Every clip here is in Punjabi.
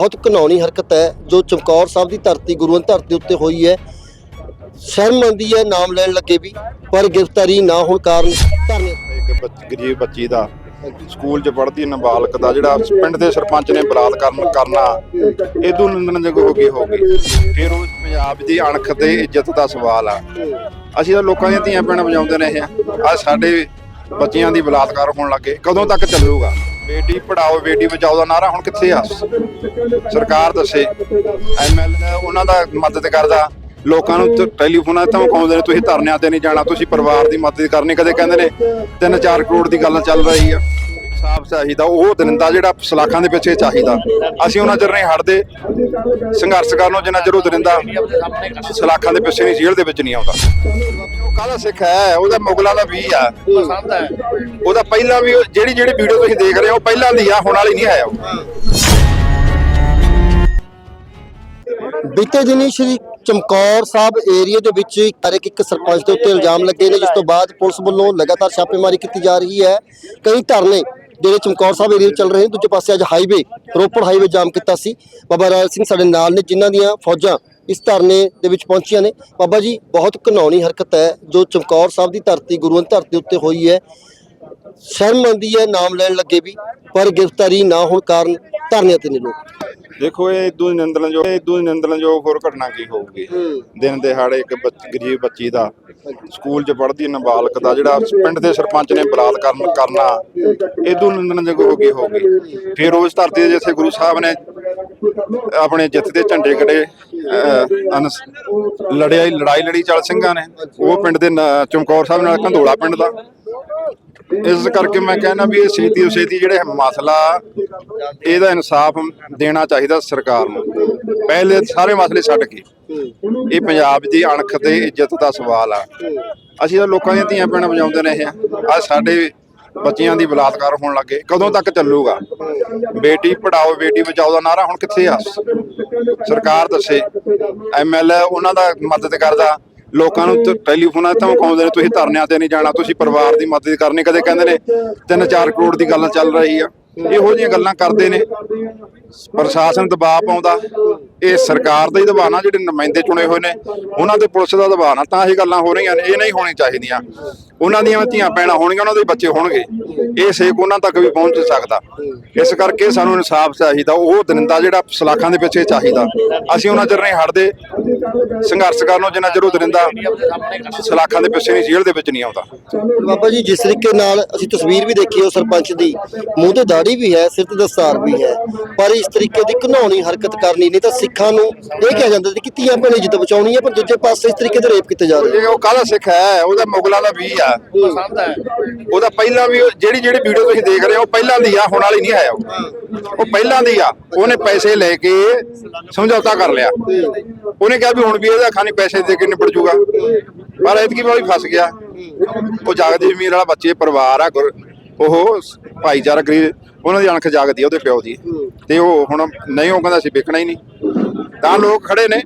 ਬਹੁਤ ਘਨਾਉਣੀ ਹਰਕਤ ਹੈ, ਜੋ ਚਮਕੌਰ ਸਾਹਿਬ ਦੀ ਧਰਤੀ ਗੁਰੂਆਂ ਧਰਤੀ ਉੱਤੇ ਹੋਈ ਹੈ। ਸ਼ਰਮ ਆਉਂਦੀ ਹੈ, ਨਾਮ ਲੈਣ ਲੱਗੇ ਵੀ, ਪਰ ਗ੍ਰਿਫਤਾਰੀ ਨਾ ਹੋਣ ਕਾਰਨ ਧਰਨੇ ਇੱਕ ਬੱਚ- ਗਰੀਬ ਬੱਚੀ ਦਾ ਸਕੂਲ 'ਚ ਪੜ੍ਹਦੀ ਨਾਬਾਲਗ ਦਾ ਜਿਹੜਾ ਪਿੰਡ ਦੇ ਸਰਪੰਚ ਨੇ ਬਲਾਤਕਾਰ ਕਰਨਾ ਇਦੋਂ ਨਿੰਦਣਯੋਗ ਹੋ ਗਈ ਹੋ ਗਈ। ਫਿਰ ਉਹ ਪੰਜਾਬ ਦੀ ਅਣਖ ਤੇ ਇੱਜ਼ਤ ਦਾ ਸਵਾਲ ਆ। ਅਸੀਂ ਤਾਂ ਲੋਕਾਂ ਦੀਆਂ ਧੀਆਂ ਭੈਣਾਂ ਵਜਾਉਂਦੇ ਰਹੇ ਆ ਅੱਜ ਸਾਡੇ ਬੱਚਿਆਂ ਦੀ ਬਲਾਤਕਾਰ ਹੋਣ ਲੱਗੇ ਕਦੋਂ ਤੱਕ ਚੱਲੂਗਾ? ਬੇਟੀ ਪੜਾਓ, ਬੇਟੀ ਬਚਾਓ ਦਾ ਨਾਰਾ ਹੁਣ ਕਿੱਥੇ ਆ? ਸਰਕਾਰ ਦੱਸੇ। ਐਮਐਲਏ ਉਹਨਾਂ ਦਾ ਮਦਦ ਕਰਦਾ। ਲੋਕਾਂ ਨੂੰ ਟੈਲੀਫੋਨਾਂ ਤੇ ਧਮਕਾਉਂਦੇ ਨੇ, ਤੁਸੀਂ ਧਰਨਿਆਂ ਤੇ ਨਹੀਂ ਜਾਣਾ, ਤੁਸੀਂ ਪਰਿਵਾਰ ਦੀ ਮਦਦ ਕਰਨੀ। ਕਦੇ ਕਹਿੰਦੇ ਨੇ 3-4 ਕਰੋੜ ਦੀ ਗੱਲ ਚੱਲ ਰਹੀ ਆ। ਸਾਫ਼ ਚਾਹੀਦਾ, ਉਹ ਦਰਿੰਦਾ ਜਿਹੜਾ ਸਲਾਖਾਂ ਦੇ ਪਿੱਛੇ ਚਾਹੀਦਾ। ਅਸੀਂ ਉਹਨਾਂ ਚਿਰ ਨਹੀਂ ਹਟਦੇ। ਸੰਘਰਸ਼ ਕਰਨ ਜਿੰਨਾ ਚਿਰ ਉਹ ਦਰਿੰਦਾ ਸਲਾਖਾਂ ਦੇ ਪਿੱਛੇ ਨਹੀਂ, ਜੇਲ੍ਹ ਦੇ ਵਿੱਚ ਨਹੀਂ ਆਉਂਦਾ। ਉਹ ਕਾਹਦਾ ਸਿੱਖ ਹੈ? ਉਹਦਾ ਮੁਗਲਾਂ ਦਾ ਵੀ ਆ। ਉਹਦਾ ਪਹਿਲਾਂ ਵੀ ਜਿਹੜੀ ਜਿਹੜੀ ਵੀਡੀਓ ਤੁਸੀਂ ਦੇਖ ਰਹੇ ਹੋ ਪਹਿਲਾਂ ਦੀ ਆ, ਹੁਣ ਵਾਲੀ ਨਹੀਂ ਹੈ ਬੀਤੇ ਦਿਨੀ ਸ਼੍ਰੀ ਚਮਕੌਰ ਸਾਹਿਬ ਏਰੀਆ ਦੇ ਵਿੱਚ ਹਰ ਇੱਕ ਇੱਕ ਸਰਪੰਚ ਦੇ ਉੱਤੇ ਇਲਜ਼ਾਮ ਲੱਗੇ ਨੇ, ਜਿਸ ਤੋਂ ਬਾਅਦ ਪੁਲਿਸ ਵੱਲੋਂ ਲਗਾਤਾਰ ਛਾਪੇਮਾਰੀ ਕੀਤੀ ਜਾ ਰਹੀ ਹੈ। ਕਈ ਧਰਨੇ ਜਿਹੜੇ ਚਮਕੌਰ ਸਾਹਿਬ ਏਰੀਆ ਚੱਲ ਰਹੇ ਨੇ, ਦੂਜੇ ਪਾਸੇ ਅੱਜ ਹਾਈਵੇ ਰੋਪੜ ਹਾਈਵੇ ਜਾਮ ਕੀਤਾ ਸੀ। ਬਾਬਾ ਰਾਜ ਸਿੰਘ ਸਾਡੇ ਨਾਲ ਨੇ, ਜਿਨ੍ਹਾਂ ਦੀਆਂ ਫੌਜਾਂ ਇਸ ਧਰਨੇ ਦੇ ਵਿੱਚ ਪਹੁੰਚੀਆਂ ਨੇ। ਬਾਬਾ ਜੀ, ਬਹੁਤ ਘਿਨਾਉਣੀ ਹਰਕਤ ਹੈ, ਜੋ ਚਮਕੌਰ ਸਾਹਿਬ ਦੀ ਧਰਤੀ ਗੁਰੂਆਂ ਦੀ ਧਰਤੀ ਉੱਤੇ ਹੋਈ ਹੈ। ਸ਼ਰਮ ਆਉਂਦੀ ਹੈ, ਨਾਮ ਲੈਣ ਲੱਗੇ ਵੀ, ਪਰ ਗ੍ਰਿਫਤਾਰੀ ਨਾ ਹੋਣ ਕਾਰਨ ਧਰਨੇ ਤੇ ਨੇ ਲੋਕ। ਦੇਖੋ ਇਹ ਇਦੋਂ ਨਿੰਦਣਯੋਗ ਇਹ ਇਦੋਂ ਨਿੰਦਣਯੋਗ ਹੋਰ ਘਟਨਾ ਕੀ ਹੋਊਗੀ? ਦਿਨ ਦਿਹਾੜੇ ਇੱਕ ਬੱਚ- ਗਰੀਬ ਬੱਚੀ ਦਾ ਸਕੂਲ 'ਚ ਪੜ੍ਹਦੀ ਨਾਬਾਲਗ ਦਾ ਜਿਹੜਾ ਪਿੰਡ ਦੇ ਸਰਪੰਚ ਨੇ ਬਲਾਤਕਾਰ ਕਰਨਾ ਇਦੋਂ ਨਿੰਦਣਯੋਗ ਹੋ ਗਈ ਹੋਊਗੀ। ਫਿਰ ਉਸ ਧਰਤੀ ਤੇ ਜਿੱਥੇ ਗੁਰੂ ਸਾਹਿਬ ਨੇ ਆਪਣੇ ਜਿੱਤ ਦੇ ਝੰਡੇ ਅਨਸ ਲੜਿਆ ਲੜਾਈ ਲੜੀ ਚਲ ਸਿੰਘਾਂ ਨੇ। ਉਹ ਪਿੰਡ ਦੇ ਨ- ਚਮਕੌਰ ਸਾਹਿਬ ਨਾਲ ਕੰਧੋਲਾ ਪਿੰਡ ਦਾ। ਇਸ ਕਰਕੇ ਮੈਂ ਕਹਿੰਦਾ ਵੀ ਇਹ ਛੇਤੀ ਤੋਂ ਛੇਤੀ ਜਿਹੜੇ ਮਸਲਾ ਇਹਦਾ ਇਨਸਾਫ ਦੇਣਾ ਚਾਹੀਦਾ ਸਰਕਾਰ ਨੂੰ। ਪਹਿਲੇ ਸਾਰੇ ਮਸਲੇ ਛੱਡ ਕੇ। ਇਹ ਪੰਜਾਬ ਦੀ ਅਣਖ ਤੇ ਇੱਜ਼ਤ ਦਾ ਸਵਾਲ ਆ। ਅਸੀਂ ਤਾਂ ਲੋਕਾਂ ਦੀਆਂ ਧੀਆਂ ਭੈਣਾਂ ਵਜਾਉਂਦੇ ਰਹੇ ਆ ਅੱਜ ਸਾਡੇ ਬੱਚਿਆਂ ਦੀ ਬਲਾਤਕਾਰ ਹੋਣ ਲੱਗੇ ਕਦੋਂ ਤੱਕ ਚੱਲੂਗਾ? ਬੇਟੀ ਪੜਾਓ ਬੇਟੀ ਬਚਾਓ ਦਾ ਨਾਰਾ ਹੁਣ ਕਿੱਥੇ ਆ? ਸਰਕਾਰ ਦੱਸੇ। ਐਮਐਲਏ ਉਹਨਾਂ ਦਾ ਮਦਦ ਕਰਦਾ। ਲੋਕਾਂ ਨੂੰ ਟੈਲੀਫੋਨਾਂ ਤੇ ਧਮਕਾਉਂਦੇ ਨੇ ਤੁਸੀਂ ਧਰਨਿਆਂ ਤੇ ਨਹੀਂ ਜਾਣਾ ਤੁਸੀਂ ਪਰਿਵਾਰ ਦੀ ਮਦਦ ਕਰਨੀ। ਕਦੇ ਕਹਿੰਦੇ ਨੇ 3-4 ਕਰੋੜ ਦੀ ਗੱਲ ਚੱਲ ਰਹੀ ਆ। ਇਹੋ ਜਿਹੀਆਂ ਗੱਲਾਂ ਕਰਦੇ ਨੇ। ਪ੍ਰਸ਼ਾਸਨ ਦਬਾਅ ਪਾਉਂਦਾ, ਇਹ ਸਰਕਾਰ ਦਾ ਹੀ ਦਬਾਅ ਨਾ, ਜਿਹੜੇ ਨੁਮਾਇੰਦੇ ਚੁਣੇ ਹੋਏ ਨੇ, ਉਹਨਾਂ ਦੇ ਪੁਲਿਸ ਦਾ ਦਬਾਅ ਨਾ, ਤਾਂ ਇਹ ਗੱਲਾਂ ਹੋ ਰਹੀਆਂ ਨੇ, ਇਹ ਨਹੀਂ ਹੋਣੀ ਚਾਹੀਦੀਆਂ। ਉਹਨਾਂ ਦੀਆਂ ਧੀਆਂ ਪੈਣਾ ਹੋਣਗੀਆਂ, ਉਹਨਾਂ ਦੇ ਬੱਚੇ ਹੋਣਗੇ। ਇਹ ਸੇਕ ਉਹਨਾਂ ਤੱਕ ਵੀ ਪਹੁੰਚ ਸਕਦਾ। ਇਸ ਕਰਕੇ ਸਾਨੂੰ ਇਨਸਾਫ ਚਾਹੀਦਾ, ਉਹ ਦਰਿੰਦਾ ਜਿਹੜਾ ਸਲਾਖਾਂ ਦੇ ਪਿੱਛੇ ਚਾਹੀਦਾ। ਅਸੀਂ ਉਹਨਾਂ ਚਿਰ ਨਹੀਂ ਹਟਦੇ। ਸੰਘਰਸ਼ ਕਰਨ ਨੂੰ ਜਿੰਨਾ ਚਿਰ ਉਹ ਦਰਿੰਦਾ ਸਲਾਖਾਂ ਦੇ ਪਿੱਛੇ ਨਹੀਂ, ਜੇਲ੍ਹ ਦੇ ਵਿੱਚ ਨਹੀਂ ਆਉਂਦਾ। ਬਾਬਾ ਜੀ, ਜਿਸ ਤਰੀਕੇ ਨਾਲ ਅਸੀਂ ਤਸਵੀਰ ਵੀ ਦੇਖੀ ਉਹ ਸਰਪੰਚ ਦੀ ਮੂੰਹ ਤੇ ਦਾੜੀ ਵੀ ਹੈ ਸਿਰ ਤੇ ਦਸਤਾਰ ਵੀ ਹੈ ਪਰ ਇਸ ਤਰੀਕੇ ਦੀ ਘਿਨਾਉਣੀ ਹਰਕਤ ਕਰਨੀ ਨਹੀਂ ਤਾਂ ਸਿੱਖਾਂ ਨੂੰ ਇਹ ਕਿਹਾ ਜਾਂਦਾ ਸੀ ਕਿ ਧੀਆਂ ਭੈਣੇ ਜਿੱਦ ਬਚਾਉਣੀ ਹੈ ਪਰ ਦੂਜੇ ਪਾਸੇ ਇਸ ਤਰੀਕੇ ਦੇ ਰੇਪ ਕੀਤੇ ਜਾ ਰਹੇ ਇਹ ਉਹ ਕਾਹਦਾ ਸਿੱਖ ਹੈ ਉਹਦਾ ਮੁਗਲਾਂ ਦਾ ਵੀ ਆ। ਉਹਦਾ ਪਹਿਲਾਂ ਵੀ ਉਹ- ਜਿਹੜੀ ਜਿਹੜੀ ਵੀਡੀਓ ਤੁਸੀਂ ਦੇਖ ਰਹੇ ਹੋ ਉਹ ਪਹਿਲਾਂ ਦੀ ਆ ਹੁਣ ਵਾਲੀ ਨਹੀਂ ਹੈ ਉਹ। ਉਹ ਪਹਿਲਾਂ ਦੀ ਆ। ਉਹਨੇ ਪੈਸੇ ਲੈ ਕੇ ਸਮਝੌਤਾ ਕਰ ਲਿਆ। ਉਹਨੇ ਕਿਹਾ ਵੀ ਹੁਣ ਵੀ ਇਹਦਾ ਖਾਨੀ ਪੈਸੇ ਦੇ ਕੇ ਨਿਬੜ ਜੂਗਾ। ਪਰ ਐਤਕੀ ਵਾਲੀ ਫਸ ਗਿਆ। ਉਹ ਜਾਗਦੀ ਜ਼ਮੀਰ ਵਾਲਾ ਬੱਚੇ ਪਰਿਵਾਰ ਆ ਗੁਰ- ਉਹ ਭਾਈਚਾਰਾ ਗਰੀਬ ਉਹਨਾਂ ਦੀ ਅਣਖ ਜਾਗਦੀ ਆ ਉਹਦੇ ਪਿਓ ਦੀ। ਤੇ ਉਹ ਹੁਣ ਨਹੀਂ ਉਹ ਕਹਿੰਦਾ ਸੀ ਵੇਖਣਾ ਹੀ ਨਹੀਂ। ਤਾਂ ਲੋਕ ਖੜੇ ਨੇ।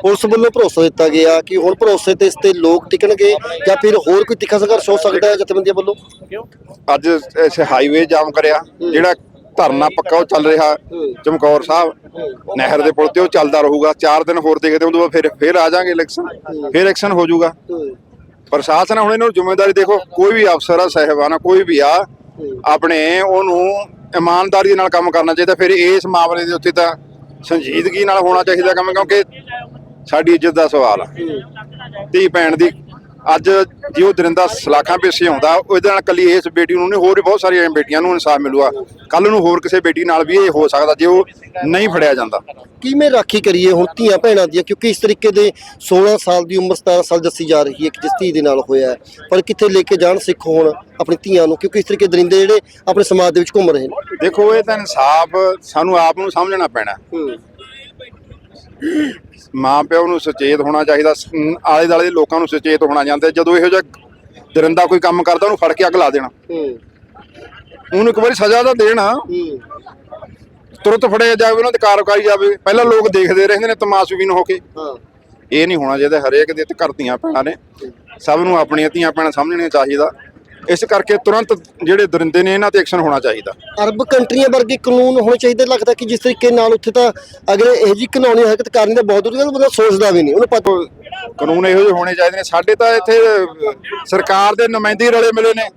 ਪੁਲਿਸ ਵੱਲੋਂ ਭਰੋਸਾ ਦਿੱਤਾ ਗਿਆ ਕਿ ਹੁਣ ਭਰੋਸੇ ਤੇ ਇਸ ਤੇ ਲੋਕ ਟਿਕਣਗੇ ਜਾਂ ਫਿਰ ਹੋਰ ਕੋਈ ਤਿੱਖਾ ਸੰਘਰਸ਼ ਹੋ ਸਕਦਾ ਹੈ ਜਥੇਬੰਦੀਆਂ ਵੱਲੋਂ? ਅੱਜ ਇਸ ਹਾਈਵੇ ਜਾਮ ਕਰਿਆ। ਜਿਹੜਾ ਧਰਨਾ ਪੱਕਾ ਉਹ ਚੱਲ ਰਿਹਾ। ਚਮਕੌਰ ਸਾਹਿਬ ਨਹਿਰ ਦੇ ਪੁਲ ਤੇ ਉਹ ਚੱਲਦਾ ਰਹੂਗਾ। 4 ਦਿਨ ਹੋਰ ਦੇਖਦੇ ਹਾਂ, ਉਦੋਂ ਬਾਅਦ ਫਿਰ ਫਿਰ ਆ ਜਾਾਂਗੇ ਇਲੈਕਸ਼ਨ ਫਿਰ ਇਲੈਕਸ਼ਨ ਹੋ ਜਾਊਗਾ। ਪ੍ਰਸ਼ਾਸਨ ਹੁਣ ਇਹਨੂੰ ਜ਼ਿੰਮੇਵਾਰੀ ਦੇਖੋ ਕੋਈ ਵੀ ਅਫਸਰ ਆ ਸਹਿਬਾਨਾ ਕੋਈ ਵੀ ਆ ਆਪਣੇ ਉਹਨੂੰ ਇਮਾਨਦਾਰੀ ਨਾਲ ਕੰਮ ਕਰਨਾ ਚਾਹੀਦਾ ਫਿਰ ਇਸ ਮਾਮਲੇ ਦੇ ਉੱਤੇ ਤਾਂ ਸੰਜੀਦਗੀ ਨਾਲ ਹੋਣਾ ਚਾਹੀਦਾ ਕੰਮ ਕਿਉਂਕਿ ਸਾਡੀ ਇੱਜ਼ਤ ਦਾ ਸਵਾਲ ਆ। ਧੀ ਭੈਣ ਦੀ ਅੱਜ ਜੇ ਉਹ ਦਰਿੰਦਾ ਸਲਾਖਾਂ ਪਿੱਛੇ ਆਉਂਦਾ ਉਹਦੇ ਨਾਲ ਕੱਲੀ ਇਸ ਬੇਟੀ ਨੂੰ ਨਹੀਂ ਹੋਰ ਵੀ ਬਹੁਤ ਸਾਰੀਆਂ ਬੇਟੀਆਂ ਨੂੰ ਇਨਸਾਫ ਮਿਲੂਗਾ। ਕੱਲ ਨੂੰ ਹੋਰ ਕਿਸੇ ਬੇਟੀ ਨਾਲ ਵੀ ਇਹ ਹੋ ਸਕਦਾ ਜੇ ਉਹ ਨਹੀਂ ਫੜਿਆ ਜਾਂਦਾ। ਕਿਵੇਂ ਰਾਖੀ ਕਰੀਏ ਹੁਣ ਧੀਆਂ ਭੈਣਾਂ ਦੀਆਂ? ਕਿਉਂਕਿ ਇਸ ਤਰੀਕੇ ਦੇ 16 ਸਾਲ ਦੀ ਉਮਰ 17 ਸਾਲ ਦੱਸੀ ਜਾ ਰਹੀ ਹੈ ਕਿ ਜਿਸ ਧੀ ਦੇ ਨਾਲ ਹੋਇਆ। ਪਰ ਕਿੱਥੇ ਲੈ ਕੇ ਜਾਣ ਸਿੱਖ ਹੋਣ ਆਪਣੀ ਧੀਆਂ ਨੂੰ? ਕਿਉਂਕਿ ਇਸ ਤਰੀਕੇ ਦਰਿੰਦੇ ਜਿਹੜੇ ਆਪਣੇ ਸਮਾਜ ਦੇ ਵਿੱਚ ਘੁੰਮ ਰਹੇ ਨੇ। ਦੇਖੋ ਇਹ ਤਾਂ ਇਨਸਾਫ ਸਾਨੂੰ ਆਪ ਨੂੰ ਸਮਝਣਾ ਪੈਣਾ। ਮਾਂ ਪਿਓ ਨੂੰ ਸੁਚੇਤ ਹੋਣਾ ਚਾਹੀਦਾ ਆਲੇ ਦਾਲੇ ਦੇ ਲੋਕਾਂ ਨੂੰ ਸੁਚੇਤ ਹੋਣਾ ਜਾਂਦਾ ਜਦੋਂ ਇਹੋ ਜਿਹਾ ਦਰਿੰਦਾ ਕੋਈ ਕੰਮ ਕਰਦਾ ਉਹਨੂੰ ਫੜ ਕੇ ਅੱਗ ਲਾ ਦੇਣਾ। ਉਹਨੂੰ ਇੱਕ ਵਾਰੀ ਸਜ਼ਾ ਤਾਂ ਦੇਣਾ। ਤੁਰੰਤ ਫੜਿਆ ਜਾਵੇ ਉਹਨਾਂ ਤੇ ਕਾਰਵਾਈ ਜਾਵੇ। ਪਹਿਲਾਂ ਲੋਕ ਦੇਖਦੇ ਰਹਿੰਦੇ ਨੇ ਤਮਾਸ਼ਬੀਨ ਹੋ ਕੇ। ਹਾਂ। ਇਹ ਨਹੀਂ ਹੋਣਾ ਚਾਹੀਦਾ ਹਰੇਕ ਦੇ ਤੇ ਘਰ ਦੀਆਂ ਭੈਣਾਂ ਨੇ ਸਭ ਨੂੰ ਆਪਣੀਆਂ ਧੀਆਂ ਭੈਣਾਂ ਸਮਝਣੀਆਂ ਚਾਹੀਦਾ। ਇਸ ਕਰਕੇ ਤੁਰੰਤ ਜਿਹੜੇ ਦਰਿੰਦੇ ਨੇ ਇਹਨਾਂ ਤੇ ਐਕਸ਼ਨ ਹੋਣਾ ਚਾਹੀਦਾ। ਅਰਬ ਕੰਟਰੀਆਂ ਵਰਗੇ ਕਾਨੂੰਨ ਹੋਣੇ ਚਾਹੀਦੇ ਲੱਗਦਾ ਕਿ ਜਿਸ ਤਰੀਕੇ ਨਾਲ ਉੱਥੇ ਤਾਂ ਅਗਰ ਇਹ ਜੀ ਕਾਨੂੰਨੀ ਹਰਕਤ ਕਰਨੀ ਤਾਂ ਬਹੁਤ ਦੂਰ ਦੀ ਬੰਦਾ ਸੋਚਦਾ ਵੀ ਨਹੀਂ ਉਹਨੂੰ ਪਤਾ ਕਾਨੂੰਨ ਇਹੋ ਜਿਹੇ ਹੋਣੇ ਚਾਹੀਦੇ ਨੇ। ਸਾਡੇ ਤਾਂ ਇੱਥੇ ਸਰਕਾਰ ਦੇ ਨੁਮਾਇੰਦੇ ਰਲੇ ਮਿਲੇ ਨੇ।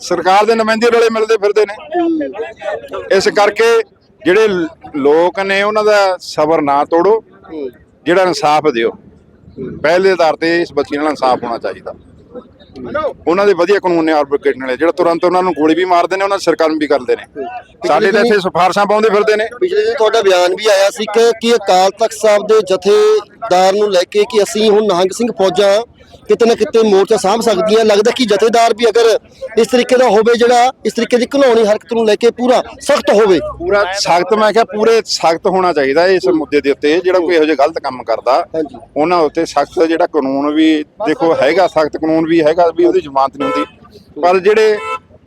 ਸਰਕਾਰ ਦੇ ਨੁਮਾਇੰਦੇ ਰਲੇ ਮਿਲਦੇ ਫਿਰਦੇ ਨੇ। ਇਸ ਕਰਕੇ ਜਿਹੜੇ ਲੋਕ ਨੇ ਉਹਨਾਂ ਦਾ ਸਬਰ ਨਾ ਤੋੜੋ। ਜਿਹੜਾ ਇਨਸਾਫ ਦਿਓ। ਪਹਿਲੇ ਆਧਾਰ ਤੇ ਇਸ ਬੱਚੀ ਨਾਲ ਇਨਸਾਫ ਹੋਣਾ ਚਾਹੀਦਾ। ਉਹਨਾਂ ਦੇ ਵਧੀਆ ਕਾਨੂੰਨ ਨੇ ਆਰਬਿਟ੍ਰੇਟ ਨਾਲੇ ਜਿਹੜਾ ਤੁਰੰਤ ਉਹਨਾਂ ਨੂੰ ਗੋਲੀ ਵੀ ਮਾਰਦੇ ਨੇ ਉਹਨਾਂ ਨੂੰ ਵੀ ਕਰਦੇ ਨੇ। ਸਾਡੇ ਤਾਂ ਇੱਥੇ ਸਿਫਾਰਸ਼ਾਂ ਪਾਉਂਦੇ ਫਿਰਦੇ ਨੇ। ਪਿਛਲੇ ਦਿਨ ਤੁਹਾਡਾ ਬਿਆਨ ਵੀ ਆਇਆ ਸੀ ਕਿ ਕਿ ਅਕਾਲ ਤਖਤ ਸਾਹਿਬ ਦੇ ਜਥੇਦਾਰ ਨੂੰ ਲੈ ਕੇ ਕਿ ਅਸੀਂ ਹੁਣ ਨਿਹੰਗ ਸਿੰਘ ਫੌਜਾਂ ਕਿਤੇ ਨਾ ਕਿਤੇ ਮੋਰਚਾ ਸਾਂਭ ਸਕਦੀਆਂ ਲੱਗਦਾ ਕਿ ਜਥੇਦਾਰ ਵੀ ਅਗਰ ਇਸ ਤਰੀਕੇ ਦਾ ਹੋਵੇ ਜਿਹੜਾ ਇਸ ਤਰੀਕੇ ਦੀ ਘਿਨੌਣੀ ਹਰਕਤ ਨੂੰ ਲੈ ਕੇ ਪੂਰਾ ਸਖਤ ਹੋਵੇ। ਪੂਰਾ ਸਖਤ ਮੈਂ ਕਿਹਾ ਪੂਰੇ ਸਖਤ ਹੋਣਾ ਚਾਹੀਦਾ ਇਸ ਮੁੱਦੇ ਦੇ ਉੱਤੇ। ਜਿਹੜਾ ਕੋਈ ਇਹੋ ਜਿਹਾ ਗਲਤ ਕੰਮ ਕਰਦਾ ਉਹਨਾਂ ਉੱਤੇ ਸਖਤ ਜਿਹੜਾ ਕਾਨੂੰਨ ਵੀ ਦੇਖੋ ਹੈਗਾ ਸਖਤ ਕਾਨੂੰਨ ਵੀ ਹੈਗਾ ਵੀ ਉਹਦੀ ਜ਼ਮਾਨਤ ਨਹੀਂ ਹੁੰਦੀ। ਪਰ ਜਿਹੜੇ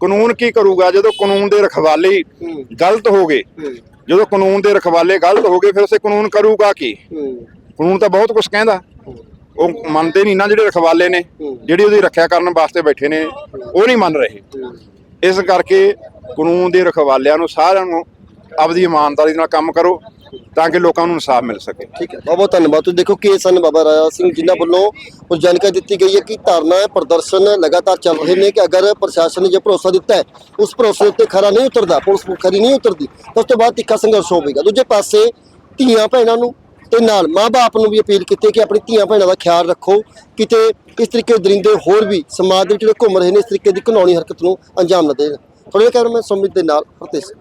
ਕਾਨੂੰਨ ਕੀ ਕਰੂਗਾ ਜਦੋਂ ਕਾਨੂੰਨ ਦੇ ਰਖਵਾਲੇ ਗਲਤ ਹੋ ਗਏ ਜਦੋਂ ਕਾਨੂੰਨ ਦੇ ਰਖਵਾਲੇ ਗਲਤ ਹੋ ਗਏ ਫਿਰ ਉਸੇ ਕਾਨੂੰਨ ਕਰੂਗਾ ਕੀ? ਕਾਨੂੰਨ ਤਾਂ ਬਹੁਤ ਕੁਝ ਕਹਿੰਦਾ। ਉਹ ਮੰਨਦੇ ਨਹੀਂ ਨਾ ਜਿਹੜੇ ਰਖਵਾਲੇ ਨੇ ਜਿਹੜੀ ਉਹਦੀ ਰੱਖਿਆ ਕਰਨ ਵਾਸਤੇ ਬੈਠੇ ਨੇ ਉਹ ਨਹੀਂ ਮੰਨ ਰਹੇ। ਇਸ ਕਰਕੇ ਕਾਨੂੰਨ ਦੇ ਰਖਵਾਲਿਆਂ ਨੂੰ ਸਾਰਿਆਂ ਨੂੰ ਆਪਦੀ ਇਮਾਨਦਾਰੀ ਨਾਲ ਕੰਮ ਕਰੋ ਤਾਂ ਕਿ ਲੋਕਾਂ ਨੂੰ ਇਨਸਾਫ ਮਿਲ ਸਕੇ। ਠੀਕ ਹੈ ਬਹੁਤ ਬਹੁਤ ਧੰਨਵਾਦ। ਤੁਸੀਂ ਦੇਖੋ ਕਿ ਸਨ ਬਾਬਾ ਰਾਜਾ ਸਿੰਘ ਜਿਨ੍ਹਾਂ ਵੱਲੋਂ ਉਹ ਜਾਣਕਾਰੀ ਦਿੱਤੀ ਗਈ ਹੈ ਕਿ ਧਰਨਾ ਪ੍ਰਦਰਸ਼ਨ ਲਗਾਤਾਰ ਚੱਲ ਰਹੇ ਨੇ ਕਿ ਅਗਰ ਪ੍ਰਸ਼ਾਸਨ ਨੇ ਜੇ ਭਰੋਸਾ ਦਿੱਤਾ ਹੈ ਉਸ ਭਰੋਸੇ ਉੱਤੇ ਖਰਾ ਨਹੀਂ ਉਤਰਦਾ ਪੁਲਿਸ ਖਰੀ ਨਹੀਂ ਉਤਰਦੀ ਉਸ ਤੋਂ ਬਾਅਦ ਤਿੱਖਾ ਸੰਘਰਸ਼ ਹੋਵੇਗਾ। ਦੂਜੇ ਪਾਸੇ ਧੀਆਂ ਭੈਣਾਂ ਨੂੰ ਤੇ ਨਾਲ ਮਾਂ-ਬਾਪ ਨੂੰ ਵੀ ਅਪੀਲ ਕੀਤੀ ਕਿ ਆਪਣੀ ਧੀਆਂ ਭੈਣਾਂ ਦਾ ਖਿਆਲ ਰੱਖੋ, ਕਿਤੇ ਇਸ ਤਰੀਕੇ ਦੇ ਦਰਿੰਦੇ ਹੋਰ ਵੀ ਸਮਾਜ ਦੇ ਵਿੱਚ ਜਿਹੜੇ ਘੁੰਮ ਰਹੇ ਨੇ, ਇਸ ਤਰੀਕੇ ਦੀ ਘਿਨੌਣੀ ਹਰਕਤ ਨੂੰ ਅੰਜਾਮ ਨਾ ਦੇਣ। ਥੋੜੇ ਕੈਮਰਾਮੈਨ ਸੁਮਿਤ ਦੇ ਨਾਲ ਪ੍ਰਤੀਸ਼।